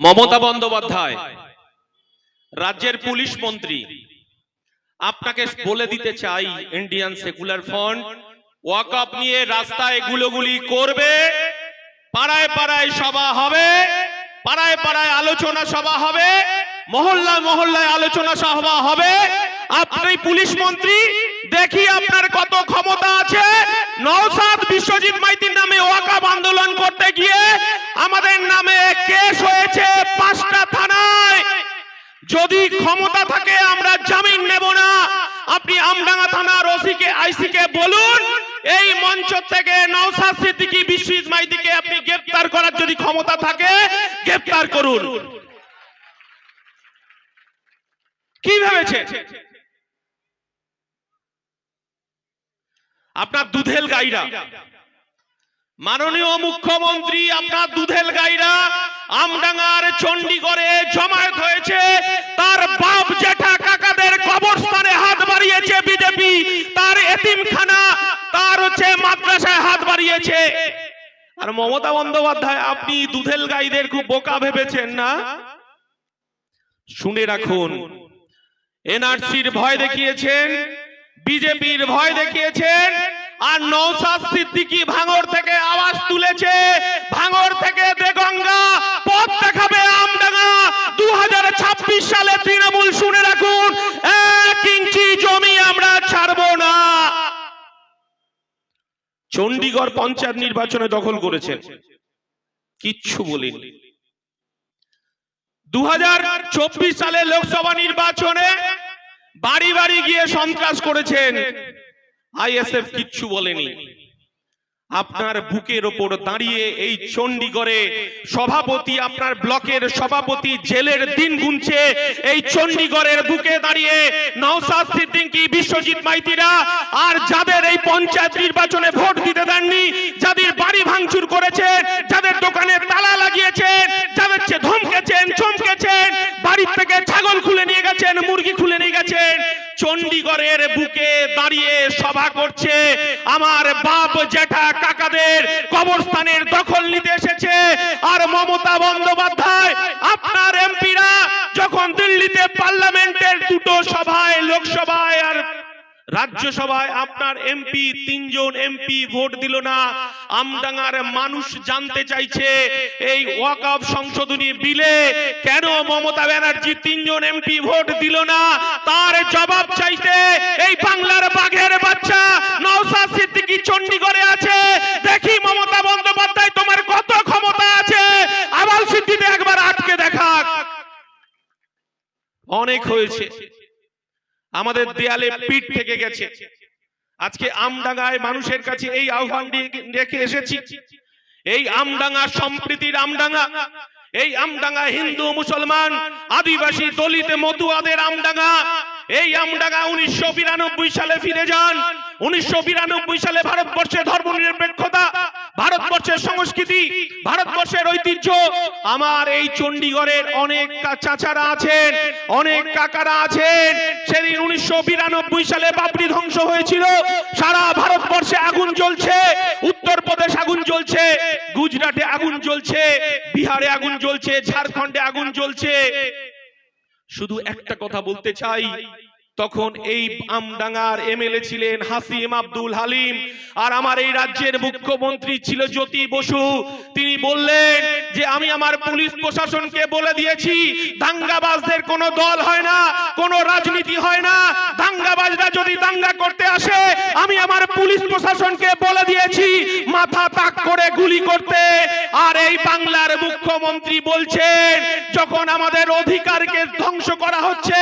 মমতা বন্দ্যোপাধ্যায়, রাজ্যের পুলিশ মন্ত্রী, আপনাকে বলে দিতে চাই ইন্ডিয়ান সেকুলার ফ্রন্ট ওয়াকআপ নিয়ে রাস্তায় গুলোগুলি করবে, পাড়ায় পাড়ায় সভা হবে, পাড়ায় পাড়ায় আলোচনা সভা হবে, মহল্লায় মহল্লায় আলোচনা সভা হবে। আপনি পুলিশ মন্ত্রী, দেখি আপনার কত ক্ষমতা আছে নওসাদ বিশ্বজিৎ মাইতির নামে ওয়াকাব আন্দোলন করতে গিয়ে আমাদের নামে কেস হয়েছে পাঁচটা থানায়। যদি ক্ষমতা থাকে, আমরা জামিন নেব না। আপনি আমডাঙ্গা থানার ওসিকে, আইসিকে বলুন, এই মঞ্চ থেকে নওসাদ সিদ্দিকী, বিশ্বজিৎ মাইতিকে আপনি গ্রেফতার করার যদি ক্ষমতা থাকে গ্রেফতার করুন। কি ভেবেছে আপনার দুধেল গাইরা। মাননীয় মুখ্যমন্ত্রী আপনার দুধেল গাইরা আমডাঙ্গার চণ্ডীগড়ে জমায়েত হয়েছে। তার বাপ জেঠা কাকাদের কবরস্থানে হাত বাড়িয়েছে বিজেপি। তার এতিমখানা, তার হচ্ছে মাদ্রাসায় হাত বাড়িয়েছে। আর মমতা বন্দ্যোপাধ্যায়, আপনি দুধেল গাইদের খুব বোকা ভেবেছেন না? শুনে রাখুন, এনআরসির ভয় দেখিয়েছেন, বিজেপির ভয় দেখিয়েছেন আর নৌসাদ সিদ্দিকি ভাঙর থেকে আওয়াজ তুলেছে। ভাঙর থেকে দেগঙ্গা পথ দেখাবে আমডাঙ্গা। দু সালে তৃণমূল শুনে রাখুন, এক ইঞ্চি জমি আমরা ছাড়বো না। চণ্ডীগড় পঞ্চায়েত নির্বাচনে দখল করেছেন। কিচ্ছু বলিনি। দু হাজার চব্বিশ সালে লোকসভা নির্বাচনে বাড়ি বাড়ি গিয়ে সন্ত্রাস করেছেন। আইএসএফ কিচ্ছু বলেনি। আপনার বুকের ওপর দাঁড়িয়ে এই চণ্ডীগড়ে সভাপতি আপনার ব্লকের সভাপতি জেলের দিন গুনছে। এই চণ্ডীগড়ের বুকে দাঁড়িয়ে নওসাদ সিদ্দিকী বিশ্বজিৎ মাইতিরা আর যাদের এই পঞ্চায়েত নির্বাচনে ভোট দিতে দেননি যাদের বাড়ি ভাঙচুর করেছেন যাদের দোকানে তালা লাগিয়েছেন যাদের ধমকেছেন চমকেছেন বাড়ির থেকে ছাগল খুলে নিয়ে গেছেন মুরগি খুলে নিয়ে গেছেন। চণ্ডীগড়ের বুকে দাঁড়িয়ে সভা করছে। আমার বাপ জেঠা কাকাদের কবরস্থানের দখল নিতে এসেছে। আর মমতা বন্দ্যোপাধ্যায়, আপনার এমপিরা যখন দিল্লিতে পার্লামেন্টের দুটো সভায়, লোকসভায় আর রাজ্যসভায় আপনার এমপি, তিনজন এমপি ভোট দিল না। আমডাঙ্গার মানুষ জানতে চাইছে, এই ওয়াকআপ সংশোধনী বিলে কেন মমতা ব্যানার্জি তিনজন এমপি ভোট দিল না? তার জবাব চাইতে এই বাংলার বাঘের বাচ্চা নওসাদ সিদ্দিকি চণ্ডীগড়ে আছে। দেখি মমতা বন্দ্যোপাধ্যায়, তোমার কত ক্ষমতা আছে? আবাল সিদ্দিতে একবার আটকে দেখা অনেক হয়েছে। আমাদের দেয়ালে পিঠ থেকে গেছে। আজকে আমডাঙ্গায় মানুষের কাছে এই আহ্বান রেখে এসেছি। এই আমডাঙ্গা সম্প্রীতির আমডাঙ্গা এই আমডাঙ্গা হিন্দু মুসলমান আদিবাসী দলিত মতুয়াদের আমডাঙ্গা এই আমডাঙ্গা উনিশশো বিরানব্বই সালে ফিরে যান। উনিশশো বিরানব্বই সালে ভারতবর্ষে ধর্ম নিরপেক্ষতা, ভারতবর্ষের সংস্কৃতি, ভারতবর্ষের ঐতিহ্য। আমার এই চণ্ডীগড়ের অনেক চাচারা আছেন, অনেক কাকারা আছেন। সেদিন উনিশশো বিরানব্বই সালে বাবরি ধ্বংস হয়েছিল। সারা ভারতবর্ষে আগুন জ্বলছে। উত্তরপ্রদেশ আগুন জ্বলছে। গুজরাটে আগুন জ্বলছে। বিহারে আগুন জ্বলছে। ঝাড়খণ্ডে আগুন জ্বলছে। শুধু একটা কথা বলতে চাই। তখন এই আমডাঙ্গার এমএলএ ছিলেন হাসিম আব্দুল হালিম। আর আমার এই রাজ্যের মুখ্যমন্ত্রী ছিল জ্যোতি বসু। তিনি বললেন যে আমি আমার পুলিশ প্রশাসনকে বলে দিয়েছি। দাঙ্গাবাজদের কোনো দল হয় না কোনো রাজনীতি হয় না। দাঙ্গাবাজরা যদি দাঙ্গা করতে আসে আমি আমার পুলিশ প্রশাসনকে বলে দিয়েছি। মাথা তাক করে গুলি করতে। আর এই বাংলার মুখ্যমন্ত্রী বলছেন যখন আমাদের অধিকারকে ধ্বংস করা হচ্ছে।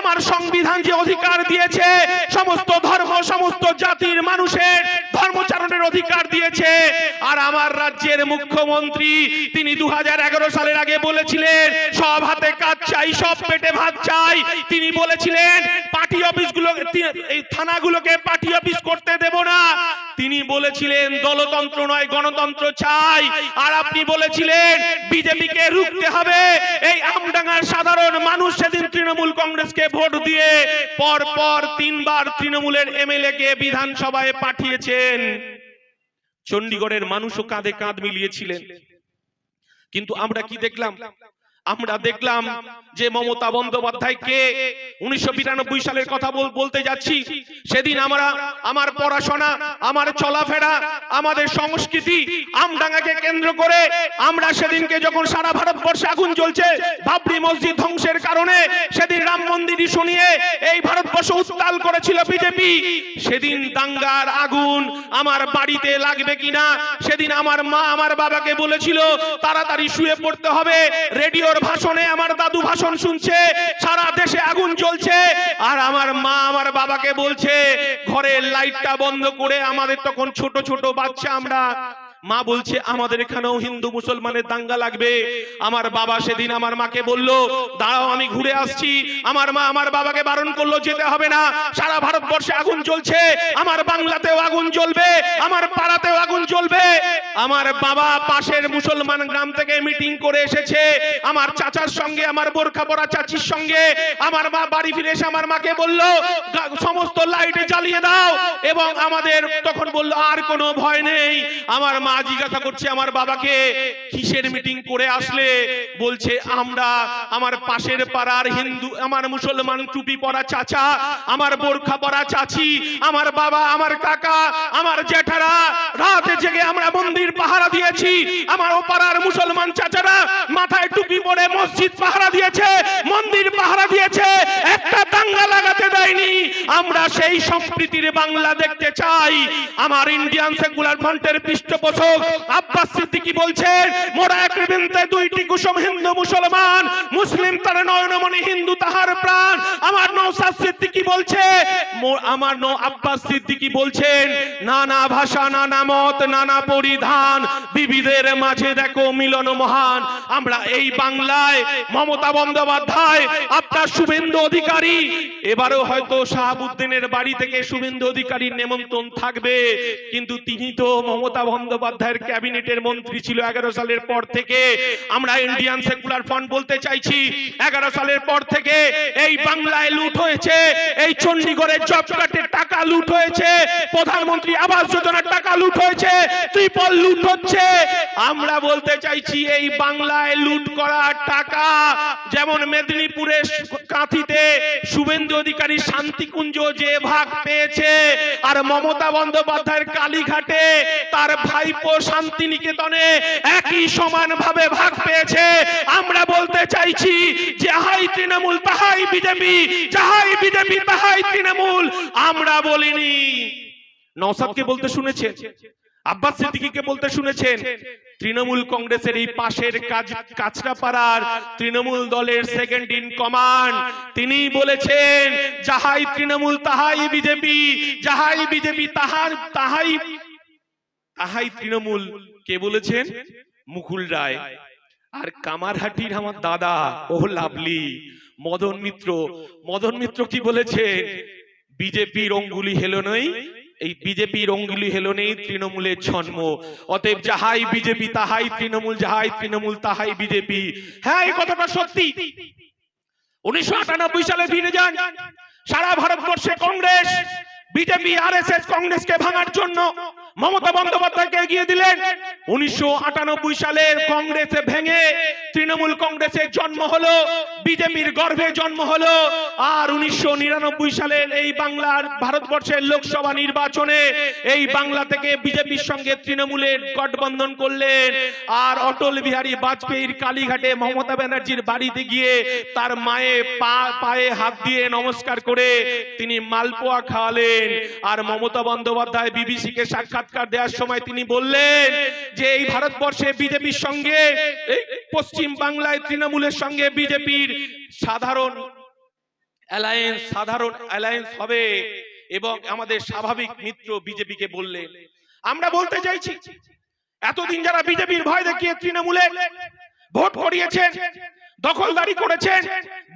আমার সংবিধান যে অধিকার দিয়েছে, সমস্ত ধর্ম, সমস্ত জাতির মানুষের ধর্মচারণের অধিকার দিয়েছে। আর আমার রাজ্যের মুখ্যমন্ত্রী, তিনি দু সালের আগে বলেছিলেন, সব হাতে কাজ চাই, সব পেটে ভাত চাই। তিনি বলেছিলেন, পার্টি অফিসগুলো এই থানাগুলোকে পার্টি অফিস করতে দেব না। তিনি বলেছিলেন, দলতন্ত্র নয়, গণতন্ত্র চাই। আর আপনি বলেছিলেন, বিজেপিকে রুখতে হবে। এই আমডাঙ্গার সাধারণ মানুষ সেদিন তৃণমূল কংগ্রেসকে ভোট দিয়ে পর পর তিনবার তৃণমূলের এমএলএ কে বিধানসভায় পাঠিয়েছেন। চণ্ডীগড়ের মানুষও কাঁধে কাঁধ মিলিয়েছিলেন। কিন্তু আমরা কি দেখলাম? আমরা দেখলাম যে মমতা বন্দ্যোপাধ্যায় কে? উনিশশো বিরানব্বই সালের কথা বল- বলতে যাচ্ছি। সেদিন আমরা আমার পড়াশোনা, আমার চলাফেরা, আমাদের সংস্কৃতি আমডাঙ্গাকে কেন্দ্র করে আমরা সেদিনকে যখন সারা ভারতবর্ষে আগুন জ্বলছে, বাবরি মসজিদ ধ্বংসের কারণে সেদিন রাম মন্দির শুনিয়ে এই ভারতবর্ষ উত্তাল করেছিল বিজেপি। সেদিন দাঙ্গার আগুন আমার বাড়িতে লাগবে কিনা, সেদিন আমার মা আমার বাবাকে বলেছিল, তাড়াতাড়ি শুয়ে পড়তে হবে, রেডিওর ভাষণে আমার দাদু ভাষণ শুনছে, সারা দেশে আগুন চলছে আর আমার মা আমার বাবাকে বলছে, ঘরের লাইটটা বন্ধ করে আমাদের তখন ছোট ছোট বাচ্চা আমরা মা বলছে, আমাদের এখানেও হিন্দু মুসলমানের দাঙ্গা লাগবে। আমার বাবা সেদিন আমার মাকে বলল, দাঁড়াও, আমি ঘুরে আসছি। আমার মা আমার বাবাকে বারণ করল, যেতে হবে না। সারা ভারতবর্ষে আগুন জ্বলছে। আমার বাংলাতেও আগুন জ্বলবে। আমার পাড়াতেও আগুন জ্বলবে। আমার বাবা পাশের মুসলমান গ্রাম থেকে মিটিং করে এসেছে। আমার চাচার সঙ্গে, আমার বোরখা পরা চাচির সঙ্গে। আমার মা বাড়ি ফিরে এসে আমার মাকে বলল, "গা- সমস্ত লাইট জ্বালিয়ে দাও। এবং আমাদের তখন বলল, আর কোনো ভয় নেই। আমার মা জিজ্ঞাসা করছে আমার বাবাকে, কিসের মিটিং করে আসলে? বলছে, আমরা আমার পাশের পাড়ার হিন্দু, আমার মুসলমান টুপি পরা চাচা, আমার বোরখা পরা চাচি, আমার বাবা, আমার কাকা, আমার জেঠারা রাতে জেগে আমরা মন্দির পাহারা দিয়েছি। আমার ও পাড়ার মুসলমান চাচারা মাথায় টুপি পরে মসজিদ পাহারা দিয়েছে, মন্দির পাহারা দিয়েছে, একটা দাঙ্গা লাগাতে দেয়নি। আমরা সেই সম্প্রীতির বাংলা দেখতে চাই। আমার ইন্ডিয়ান সেকুলার ফ্রন্টের পৃষ্ঠপোষক আব্বাস সিদ্দিকী বলছেন, মোরা এক বৃন্তে দুইটি কুসুম হিন্দু মুসলমান, মুসলিম তার নয়নমণি হিন্দু তাহার প্রাণ। আমার নৌসাদ সিদ্দিকী বলছে আমার নৌ, আব্বাস সিদ্দিকী বলছেন, নানা ভাষা, নানা মত, নানা পরিধান, বিবিধের মাঝে দেখো মিলন মহান। আমরা এই বাংলায় মমতা বন্দ্যোপাধ্যায়, আপনার শুভেন্দু অধিকারী, এবারও হয়তো শাহাবুদ্দিনের বাড়ি থেকে শুভেন্দু অধিকারীর নেমন্ত্রণ থাকবে। কিন্তু তিনি তো মমতা বন্দ্যোপাধ্যায়ের ক্যাবিনেটের মন্ত্রী ছিল এগারো সালের পর থেকে। আমরা ইন্ডিয়ান সেকুলার ফ্রন্ট বলতে চাইছি, এগারো সালের পর থেকে এই বাংলায় লুট হয়েছে, এই চণ্ডীগড়ের জব কার্ডের টাকা লুট হয়েছে, প্রধানমন্ত্রী আবাস যোজনার টাকা লুট হয়েছে, ত্রিপল লুট হচ্ছে। আমরা বলতে চাইছি, এই বাংলায় লুট করা টাকা, যেমন মেদিনীপুরের কাঁথিতে শুভেন্দু অধিকারী শান্তিকুঞ্জ যে ভাগ পেয়েছে আর মমতা বন্দ্যোপাধ্যায়ের কালীঘাটে তার ভাইপো শান্তিনিকেতনে একই সমান ভাবে ভাগ পেয়েছে। আমরা বলতে চাইছি, যাহাই তৃণমূল তাহাই বিজেপি, যাহাই বিজেপি তাহাই তৃণমূল। আমরা বলিনি। নওসাদকে বলতে শুনেছেন আব্বাস সিদ্দিকীকে বলতে শুনেছেন, তৃণমূল কংগ্রেসের এই পাশের কাজ কাছড়াপাড়ার তৃণমূল দলের সেকেন্ড ইন কমান্ড তিনি বলেছেন, যাহাই তৃণমূল, তাহাই বিজেপি, যাহাই বিজেপি, তাহার তাহাই তাহাই তৃণমূল। কে বলেছেন? মুকুল রায়। আর কামারহাটির আমার দাদা ও লাভলি, মদন মিত্র। মদন মিত্র কি বলেছেন? বিজেপির অঙ্গুলি হেলো নই এই বিজেপির অঙ্গুলি হেলো নেই তৃণমূলের জন্ম অতএব যাহাই বিজেপি, তাহাই তৃণমূল, যাহাই তৃণমূল, তাহাই বিজেপি। হ্যাঁ এই কথাটা সত্যি। উনিশশো আটানব্বই সালে ফিরে যান সারা ভারতবর্ষে Congress, BJP R S S কংগ্রেসকে ভাঙার জন্য। মমতা বন্দ্যোপাধ্যায়কে এগিয়ে দিলেন। উনিশশো আটানব্বই সালের কংগ্রেসে ভেঙে তৃণমূল কংগ্রেসের জন্ম হলো, বিজেপির গর্ভে জন্ম হলো, আর উনিশশো নিরানব্বই সালের এই বাংলার ভারতবর্ষের লোকসভা নির্বাচনে এই বাংলা থেকে বিজেপির সঙ্গে তৃণমূলের গঠবন্ধন করলেন, আর অটল বিহারী বাজপেয়ীর কালীঘাটে মমতা ব্যানার্জির বাড়িতে গিয়ে তার মায়ে পা, পায়ে হাত দিয়ে নমস্কার করে তিনি মালপোয়া খাওয়ালেন, আর মমতা বন্দ্যোপাধ্যায় বিবিসি কে সাক্ষাৎকার দেওয়ার সময় তিনি বললেন যে এই ভারতবর্ষে বিজেপির সঙ্গে, এই পশ্চিম বাংলায় তৃণমূলের সঙ্গে বিজেপির সাধারণ অ্যালায়েন্স সাধারণ অ্যালায়েন্স হবে এবং আমাদের স্বাভাবিক মিত্র বিজেপিকে বললেন আমরা বলতে চাইছি, এতদিন যারা বিজেপির ভয় দেখিয়ে তৃণমূলে ভোট করিয়েছেন দখলদারি করেছেন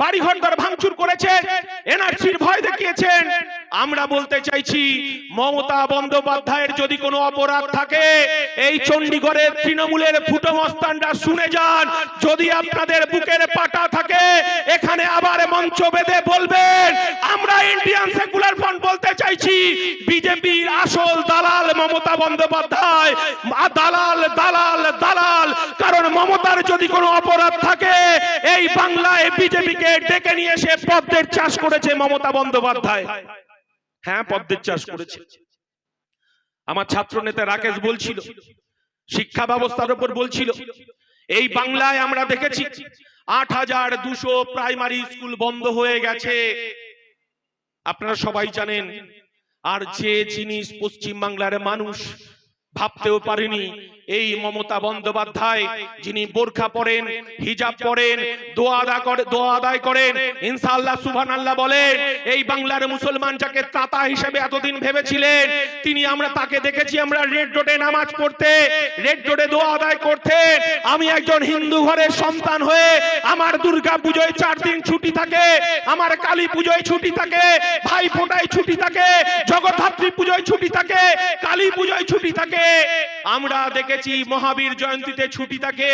বাড়ি ঘর ভাঙচুর করেছেন, এনআরসির ভয় দেখিয়েছেন। আমরা বলতে চাইছি, মমতা বন্দ্যোপাধ্যায়ের যদি কোনো অপরাধ থাকে, এই চণ্ডীগড়ের তৃণমূলের ফুটো মস্তানরা শুনে যান। যদি আপনাদের বুকের পাটা থাকে, এখানে আবার মঞ্চ বেঁধে বলবেন। আমরা ইন্ডিয়ান সেকুলার ফ্রন্ট বলতে চাইছি, বিজেপির আসল দালাল মমতা বন্দ্যোপাধ্যায় দালাল দালাল দালাল। কারণ মমতার যদি কোনো অপরাধ থাকে এই বাংলায় বিজেপিকে ডেকে নিয়ে এসে পদ্মের চাষ করেছে মমতা বন্দ্যোপাধ্যায়। হ্যাঁ পদ্মের চাষ করেছে। আমার ছাত্র নেতা রাকেশ বলছিল, শিক্ষা ব্যবস্থার উপর বলছিল, এই বাংলায় আমরা দেখেছি আট হাজার দুশো প্রাইমারি স্কুল বন্ধ হয়ে গেছে। আপনারা সবাই জানেন, আর যে জিনিস পশ্চিম বাংলার মানুষ ভাবতেও পারেনি এই মমতা বন্দ্যোপাধ্যায় যিনি বোরখা পরেন, হিজাব পরেন, দোয়া আদা করে দোয়া আদায় করেন, ইনশাআল্লাহ সুবহানাল্লাহ বলেন, এই বাংলার মুসলমান যাকে তাতা হিসেবে এতদিন ভেবেছিলেন, তিনি আমরা তাকে দেখেছি আমরা রেড রোডে নামাজ পড়তে, রেড রোডে দোয়া আদায় করতে, আমি একজন হিন্দু ঘরের সন্তান হয়ে আমার দুর্গা পুজোয় চার দিন ছুটি থাকে, আমার কালী পুজোয় ছুটি থাকে, ভাই ফোটায় ছুটি থাকে, জগদ্ধাত্রী পুজোয় ছুটি থাকে, কালী পুজোয় ছুটি থাকে। আমরা দেখেছি মহাবীর জয়ন্তীতে ছুটি থাকে।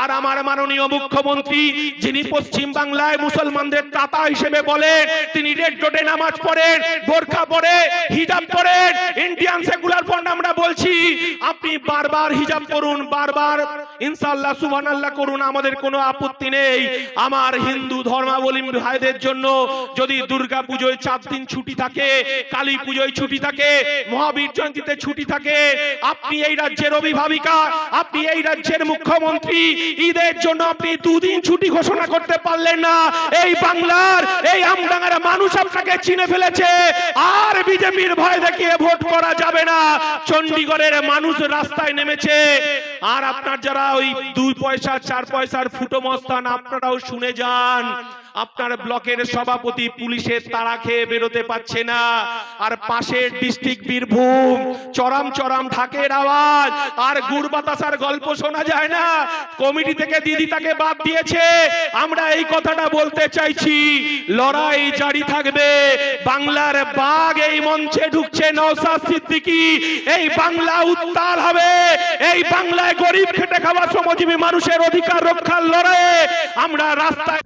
আর আমার মাননীয় মুখ্যমন্ত্রী, যিনি পশ্চিম বাংলায় মুসলমানদের তাতা হিসেবে বলেন তিনি রেড রোডে নামাজ পড়েন, বোরখা পরে, হিজাব পরেন, ইন্ডিয়ান সেকুলার ফ্রন্ট আমরা বলছি। আপনি বারবার হিজাব করুন, বারবার। ইনশাআল্লাহ, সুবহানাল্লাহ করুন, আমাদের কোনো আপত্তি নেই। আমার হিন্দু ধর্মাবলম্বী ভাইদের জন্য যদি দুর্গা পুজোয় চার দিন ছুটি থাকে, কালী পুজোয় ছুটি থাকে, মহাবীর জয়ন্তীতে ছুটি থাকে, আপনি এই রাজ্যের অভিভাবিকা আপনি এই রাজ্যের মুখ্যমন্ত্রী। ঈদের জন্য আপনি দুদিন ছুটি ঘোষণা করতে পারলেন না। এই বাংলার, এই আমডাঙ্গার মানুষ আপনাকে চিনে ফেলেছে। আর বিজেপির ভয় দেখিয়ে ভোট করা যাবে না। চণ্ডীগড়ের মানুষ রাস্তায় নেমেছে। আর আপনার যারা ওই দুই পয়সা, চার পয়সার ফুটো মস্তান, আপনারাও শুনে যান। আপনার ব্লকের সভাপতি, পুলিশের তাড়া খেয়ে বেরোতে পারছে না। আর পাশের ডিস্ট্রিক্ট বীরভূম, চরম চরম ঢাকের আওয়াজ। আর গুড় বাতাসার গল্প শোনা যায় না। কমিটি থেকে দিদি তাকে বাদ দিয়েছে। আমরা এই কথাটা বলতে চাইছি, লড়াই জারি থাকবে। বাংলার বাঘ এই মঞ্চে ঢুকছে নওসাদ সিদ্দিকি। এই বাংলা উত্তাল হবে। এই বাংলায় গরিব খেটে খাওয়া শ্রমজীবী মানুষের অধিকার রক্ষার লড়াইয়ে আমরা রাস্তায়